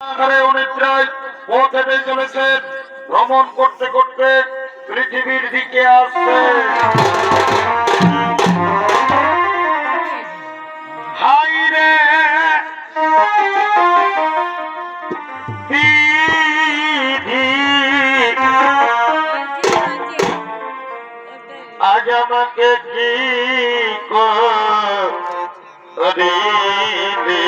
আকারে অনিদ্রায় পৌঁছাতে ভ্রমণ করতে করতে পৃথিবীর দিকে আসছে। হাই রে! আজ আমাকে কি করিলি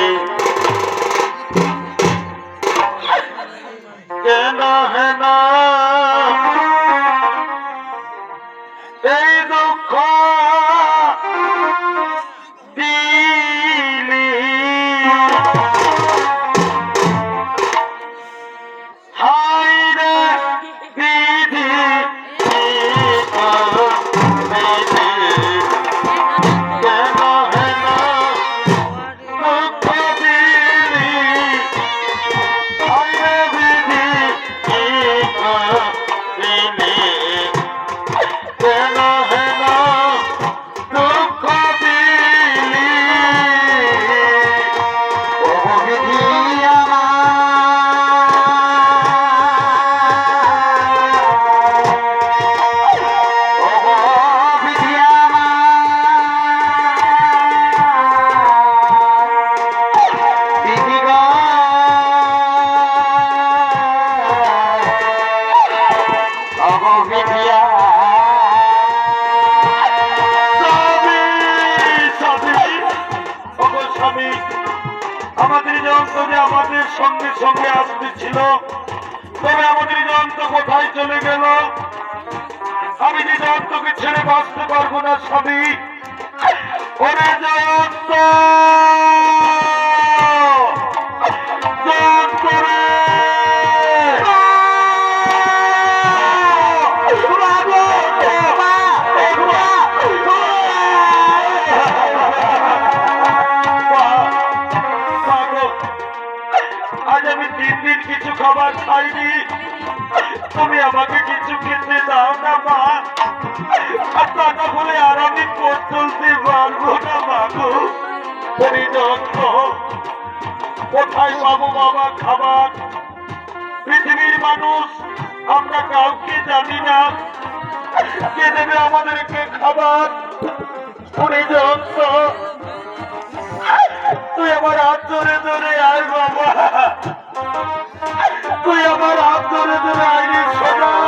যে আমাদের সঙ্গে সঙ্গে আসতে ছিল। তবে আমাদের যন্ত্র কোথায় চলে গেল? আমি যে যন্ত্রকে ছেড়ে বাঁচতে পারব না সবই ওরে জয়ন্ত আর বলে আর আমি পথ চলতে পারব না মাগো কোথায় পাবো, বাবা, খাবার? পৃথিবীর মানুষ, আমরা কাউকে জানি না। কে দেবে আমাদেরকে খাবার? পরিযত্ন তুই আমার হাত ধরে ধরে আয়, বাবা। তুই আমার হাত ধরে ধরে আয় সোনা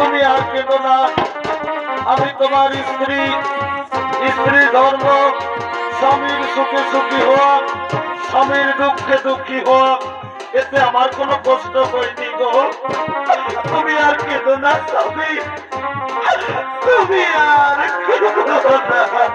তুমি আর কেঁদো না। আমি তোমার স্ত্রী স্ত্রী ধর্ম, স্বামীর সুখে সুখী হওয়া স্বামীর দুঃখে দুঃখী হওয়া এতে আমার কোনো কষ্ট হয়নি গো। তুমি আর কেঁদো না, স্বামী। তুমি আর কেঁদো না।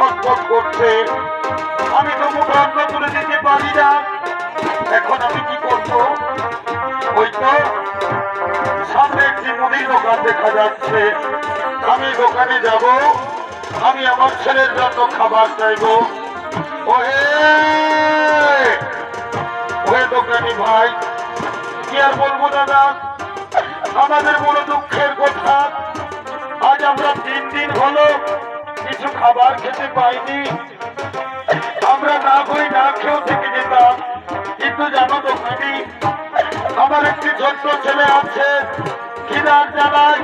ছটফট করছে। আমি তো মুখ বন্ধ করে দিতে পারি না। এখন আমি কি করব? ওই তো সামনে একটি মুদির দোকান দেখা যাচ্ছে। আমি দোকানে যাব। আমি আমার ছেলের জন্য খাবার চাইব। ওহে! ওহে দোকানি ভাই, কি আর বলব দাদা? আমাদের বড় দুঃখের কথা। আজ আমরা তিন দিন হলো কিছু খাবার খেতে পাইনি। আমরা না বই না খেয়েও থেকে যেতাম। কিন্তু জানো দোকানি আমার একটি ছোট্ট ছেলে আছে। খিদার জ্বালায়,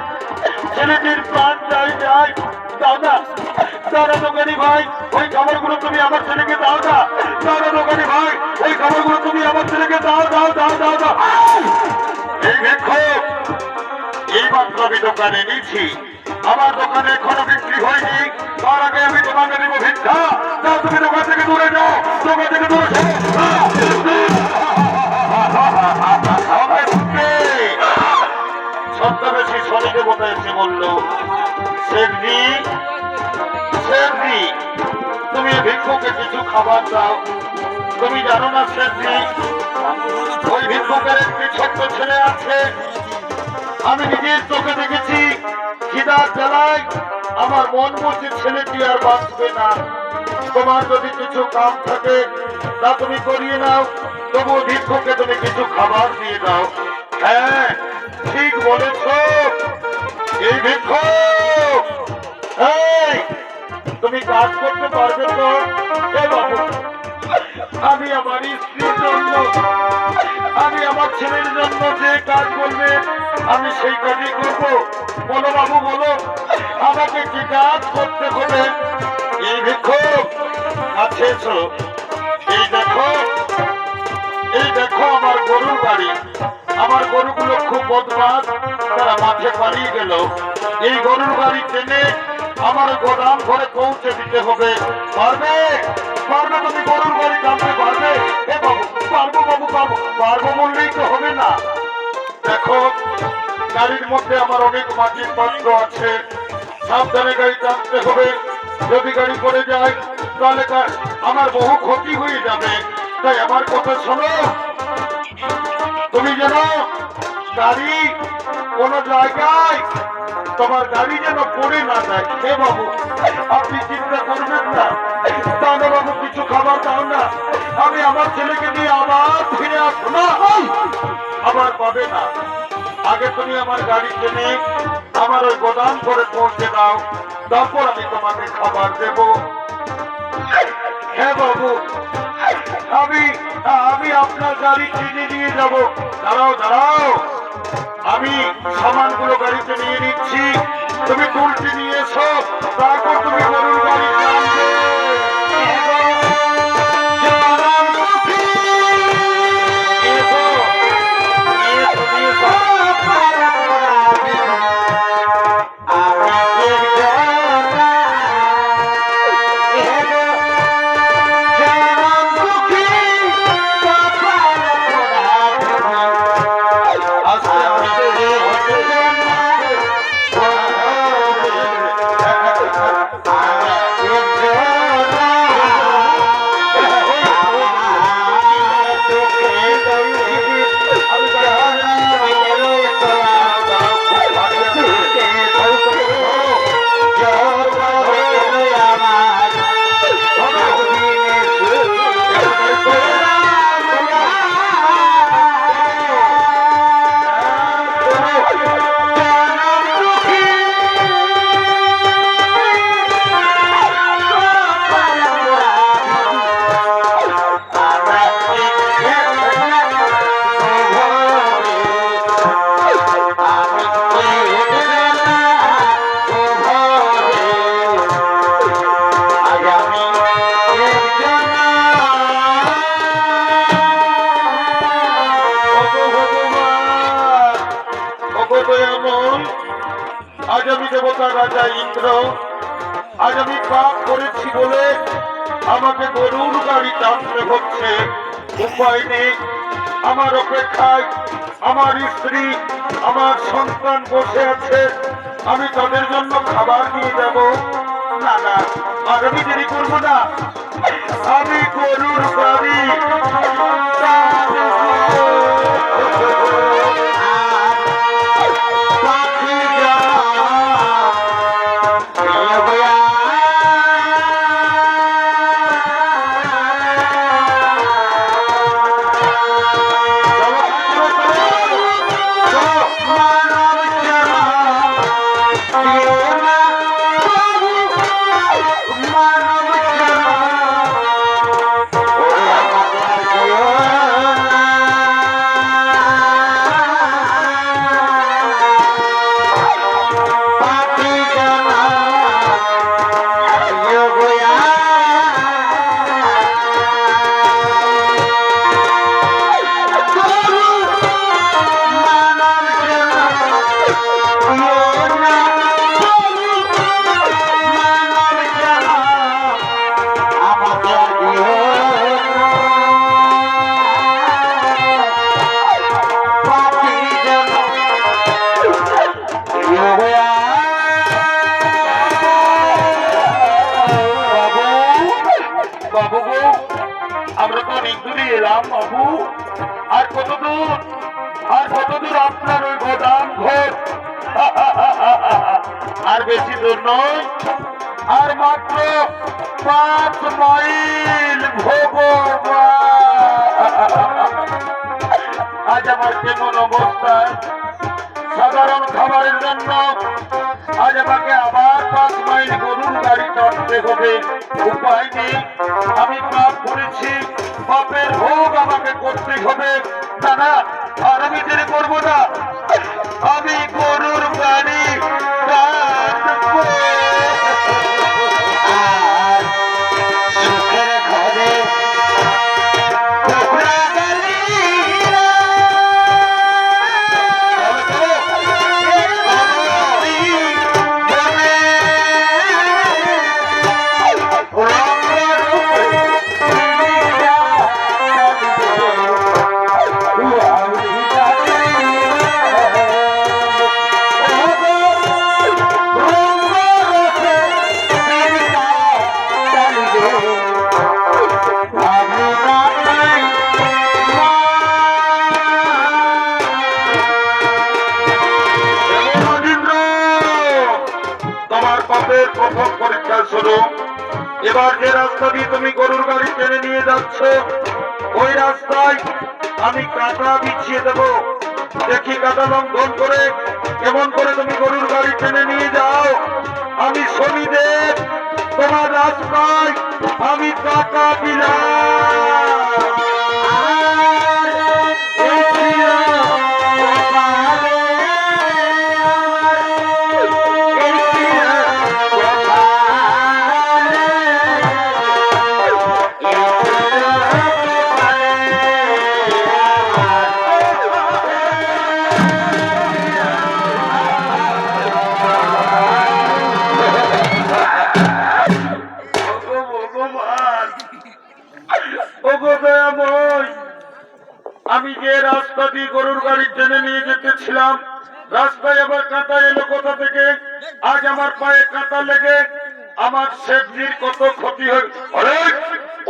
ছেলেটির প্রাণ যাই যায়। দাও না দোকানি ভাই, ওই খাবারগুলো তুমি আমার ছেলেকে দাও না। না দোকানি ভাই, ওই খাবারগুলো তুমি আমার ছেলেকে দাও দাও দাও দাও দাও। এই দেখো এই মাত্র আমি দোকানে নিয়েছি। আমার দোকানে এখনও বিক্রি হয়নি। খাবার দাও। তুমি জানো না শেখজি ওই ভিক্ষুকের একটি ছোট্ট ছেলে আছে। আমি নিজের চোখে দেখেছি, খিদার জ্বালায় আমার মন বুঝি ছেলেটি আর বাঁচবে না? তোমার যদি কিছু কাম থাকে, তা তুমি করিয়ে নাও। তবু ভিক্ষুকে তুমি কিছু খাবার দিয়ে দাও। হ্যাঁ ঠিক বলেছ। এই এই, তুমি কাজ ছেলের জন্য যে কাজ বলবে আমি সেই কাজই করব। বলো বাবু, বলো। আমাকে কি কাজ করতে হবে? এই দেখো আছে এই দেখো এই দেখো আমার গরুর বাড়ি। আমার গরুগুলো খুব বদমাস তারা মাঠে পালিয়ে গেল। এই গরুর বাড়ি টেনে আমার গোদাম ঘরে পৌঁছে দিতে হবে। পারবে? পারবে তুমি গরুর বাড়ি জানতে পারবে? এ বাবু পারব বাবু, পারব। পারব বললেই তো হবে না। দেখো, গাড়ির মধ্যে আমার অনেক মাটির পাত্র আছে। সাবধানে গাড়ি টানতে হবে। যদি গাড়ি পড়ে যায়, তাহলে আমার বহু ক্ষতি হয়ে যাবে। তাই আমার কথা শোনো। তুমি যেন গাড়ি কোন জায়গায় তোমার গাড়ি যেন পড়ে না যায়। হে বাবু, আপনি চিন্তা করবেন না। কিছু খাবার দাও না। আমি আমার ছেলেকে নিয়ে আবার ফিরে আসব না। আবার পাবে না? আগে তুমি আমার গাড়ি কিনে আমার ওই গোদাম করে পৌঁছে দাও। তারপর আমি তোমাকে খাবার দেব। হ্যাঁ বাবু আমি আমি আপনার গাড়ি কিনে নিয়ে যাব। দাঁড়াও দাঁড়াও। আমি সামানগুলো গাড়িতে নিয়ে নিচ্ছি। তুমি তুলটি নিয়ে এসো। তারপর তুমি গরুর গাড়ি উপায় আমার অপেক্ষায় আমার স্ত্রী, আমার সন্তান বসে আছে। আমি তাদের জন্য খাবার নিয়ে যাব। না না, আর আমি দেরি করব না। আমি গরুর গাড়ি আমার কেমন অবস্থায় সাধারণ খাবারের জন্য আজ আমাকে আবার পাঁচ মাইল গরুর গাড়ি টানতে হবে। উপায় নেই। আমি পাপ করেছি, পাপের ভোগ আমাকে করতে হবে। না আর আমি দেরি করব না। আমি গরুর গাড়ি দেখি লঙ্ঘন করে কেমন করে তুমি গরুর গাড়ি টেনে নিয়ে আমার পায়ে কাঁটা লেগে আমার সেফটির কত ক্ষতি হয়ে।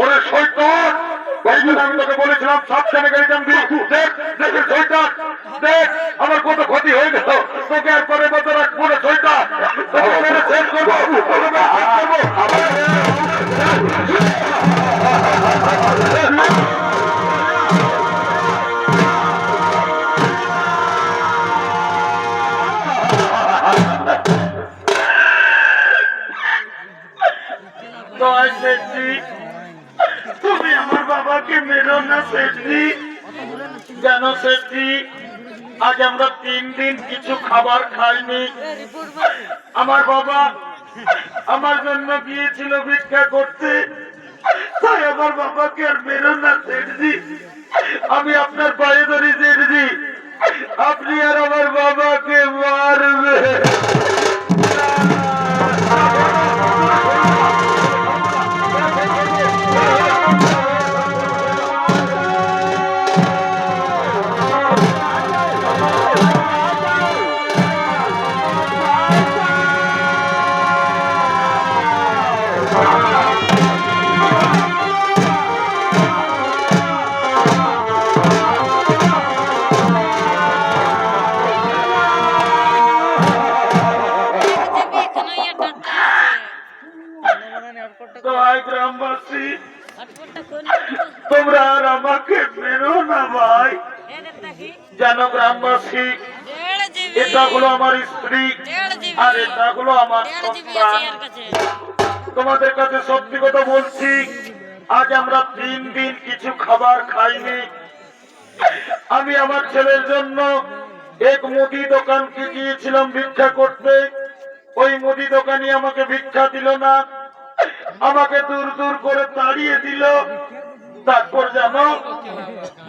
ওরে শৈতান আমি তোকে বলেছিলাম সাত গাড়ি দেখ, দেখে শৈতান দেখ শেঠজি আজ আমরা তিন দিন কিছু খাবার খাইনি। আমার বাবা আমার জন্য গিয়েছিল ভিক্ষা করতে। তাই আমার বাবাকে আর মেরো না শেঠজি আমি আপনার পায়ে ধরি শেঠজি আপনি আর আমার বাবাকে মারবে আর আমার সন্তান তোমাদের কাছে সত্যি কথা বলছি আজ আমরা তিন দিন কিছু খাবার খাইনি। আমি আমার ছেলের জন্য এক মুদি দোকানকে গিয়েছিলাম ভিক্ষা করতে। ওই মুদি দোকানি আমাকে ভিক্ষা দিল না। আমাকে দূর দূর করে তাড়িয়ে দিল। তারপর জানো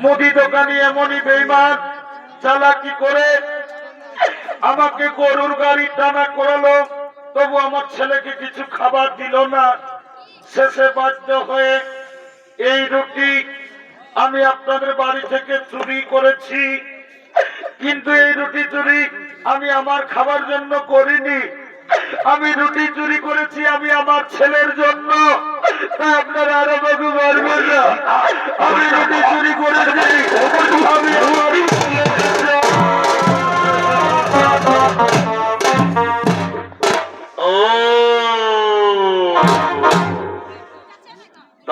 মুদি দোকানি এমনই বেইমান চালাকি করে আমাকে গরুর গাড়ি টানা করালো, তবু আমার ছেলেকে কিছু খাবার দিল না। শেষে বাধ্য হয়ে এই রুটি আমি আপনাদের বাড়ি থেকে চুরি করেছি। কিন্তু এই রুটি চুরি আমি আমার খাবার জন্য করিনি। আমি রুটি চুরি করেছি আমি আমার ছেলের জন্য। আপনারা আরও বাবু মারবেন না। আমি রুটি চুরি করেছি। আমি আমার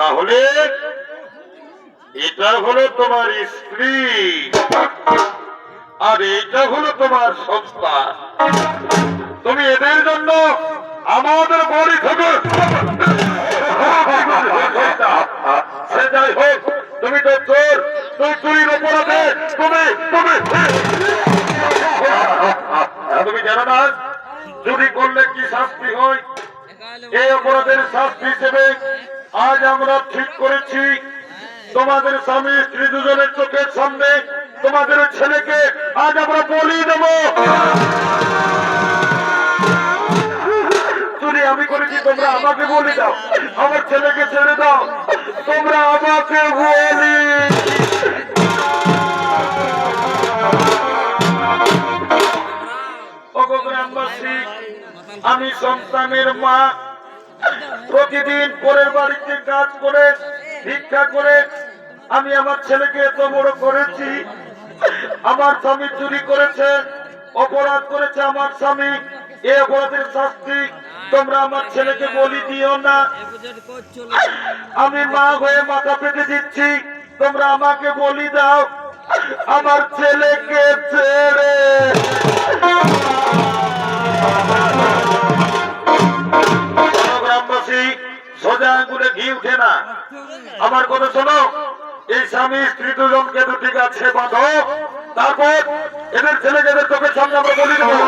তাহলে এটা হলো তোমার স্ত্রী। আর এটা হলো তোমার সন্তান। তুমি এদের জন্য আমাদের বাড়ি থেকে সে যাই হোক, তুমি তো চোর, তুই চুরির তুমি তুমি তুমি জানো না, চুরি করলে কি শাস্তি হয়? এই অপরাধের শাস্তি হিসেবে আজ আমরা ঠিক করেছি। তোমাদের স্বামী, স্ত্রী দুজনের চোখের সামনে তোমাদের ছেলেকে আজ আমরা বলি দেব। আমাকে বলি দাও। আমার ছেলেকে ছেড়ে দাও। তোমরা আমাকে আমি সন্তানের মা প্রতিদিন পরের বাড়িতে কাজ করে, ভিক্ষা করে, আমি আমার ছেলেকে এত বড় করেছি, আমার স্বামী চুরি করেছে, অপরাধ করেছে আমার স্বামী, এ অপরাধের শাস্তি তোমরা আমার ছেলেকে বলি দিও না। আমি মা হয়ে মাথা পেতে দিচ্ছি, তোমরা আমাকে বলি দাও, আমার ছেলেকে ছেড়ে। গ্রামবাসী সোজা আঙ্গুলে ঘি উঠে না। আমার কথা শোনো, এই স্বামী, স্ত্রী দুজনকে দুটি গাছে বাঁধো, তারপর এদের ছেলে যাদের চোখের সামনে আমরা বলি দেবো।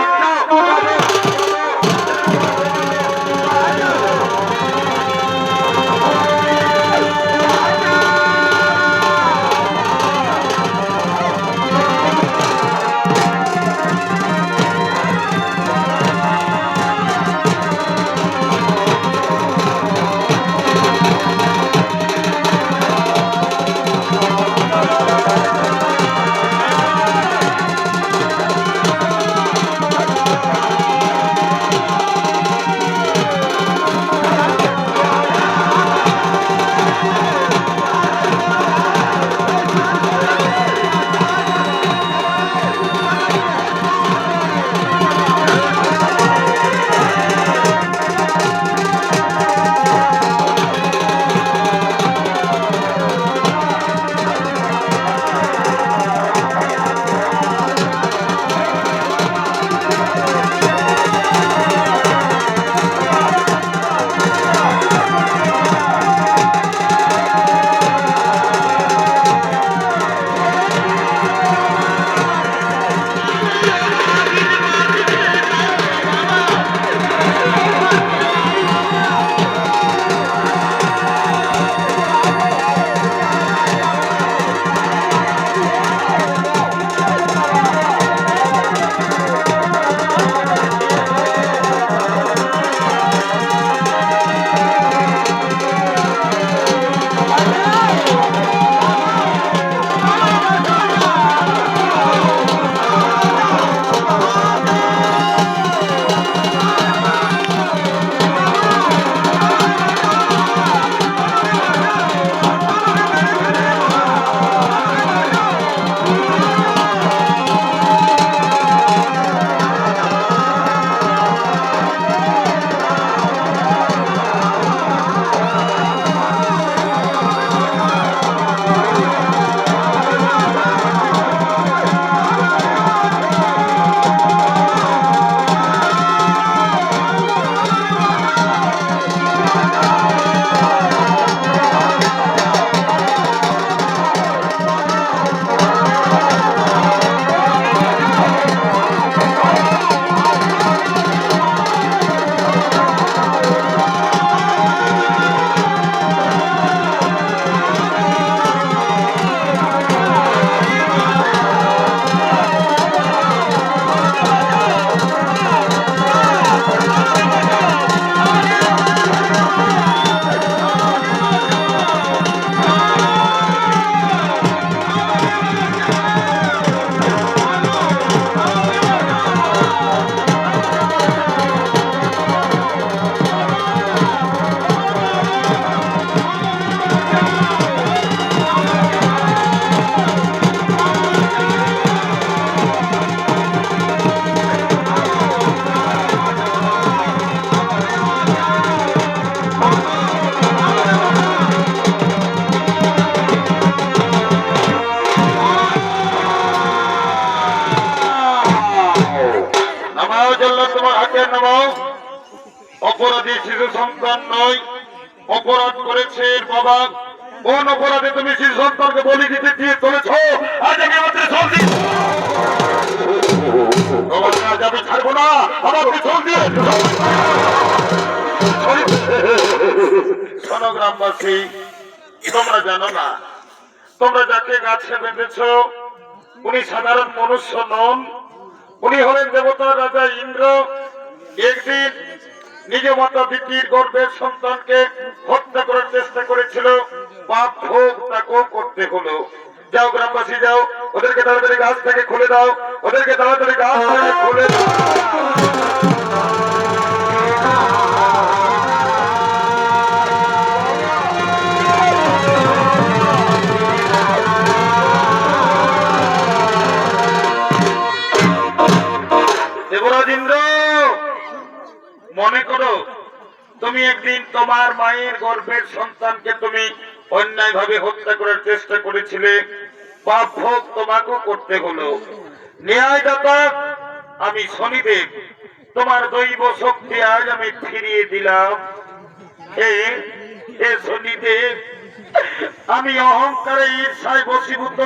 সন্তান নয়, অপরাধ করেছে বাবা কোন অপরাধে তুমি শিশু সন্তানকে বলি দিতে দিয়ে চলেছ? আজ আমি আমাদের আজ আমি ছাড়বো না তোমরা জানো না, তোমরা যাকে গাছে বেঁধেছ, উনি সাধারণ মনুষ্য নন, উনি হলেন দেবতা রাজা ইন্দ্র। একদিন নিজ মাতা দিদির গর্বের সন্তানকে হত্যা করার চেষ্টা করেছিল, বাপ হোক তাকেও করতে হলো। যাও গ্রামবাসী, যাও, ওদেরকে তাড়াতাড়ি গাছ থেকে খুলে দাও, ওদেরকে তাড়াতাড়ি গাছ থেকে খুলে দাও। করো। তুমি একদিন তোমার মায়ের গর্ভের সন্তানকে তুমি অন্যায় ভাবে হত্যা করার চেষ্টা করেছিলে। করতে হলো। ন্যায়দাতা, আমি শনিদেব। তোমার দৈব শক্তি আজ আমি ফিরিয়ে দিলাম। হে হে শনিদেব, আমি অহংকারে ঈর্ষায় বসীভূত